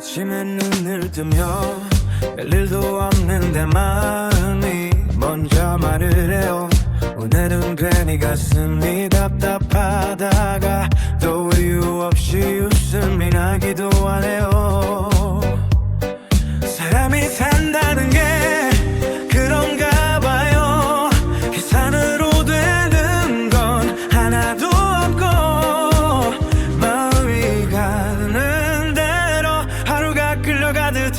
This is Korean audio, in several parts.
아침에 눈을 뜨며 별일도 없는데 마음이 먼저 말을 해요. 오늘은 괜히 갔습니다.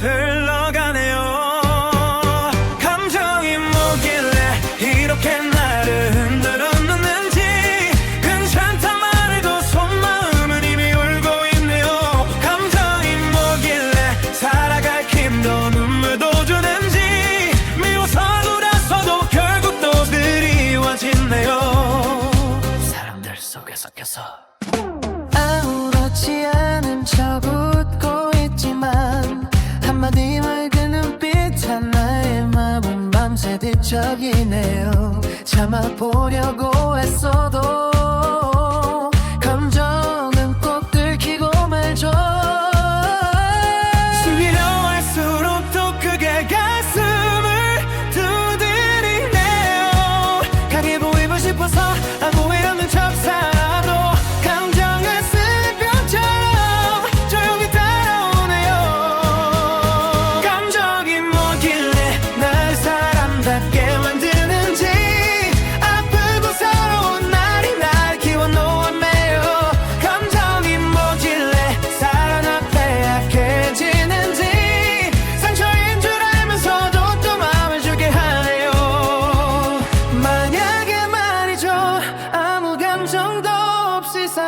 흘러가 자극적이네요. 참아보려고 했어도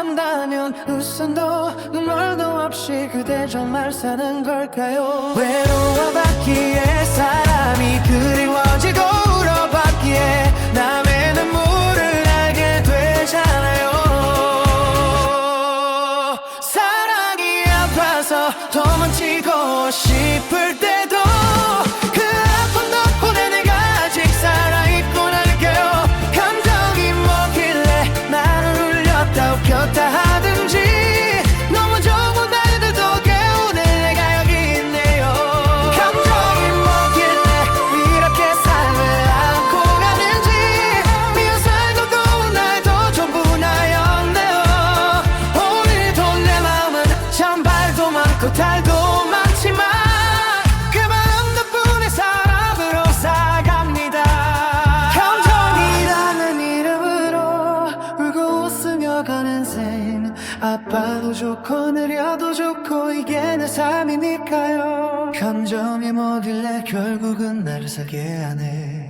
한다면 웃음도 눈물도 없이 그대 정말 사는 걸까요? 외로워받기에 사람이 그리워지고 울어받기에 남의 눈물을 알게 되잖아요. 사랑이 아파서 도망치고 싶을 때 흘러가는 생 아파도 좋고 느려도 좋고 이게 내 삶이니까요. 감정이 뭐길래 결국은 나를 살게 하네.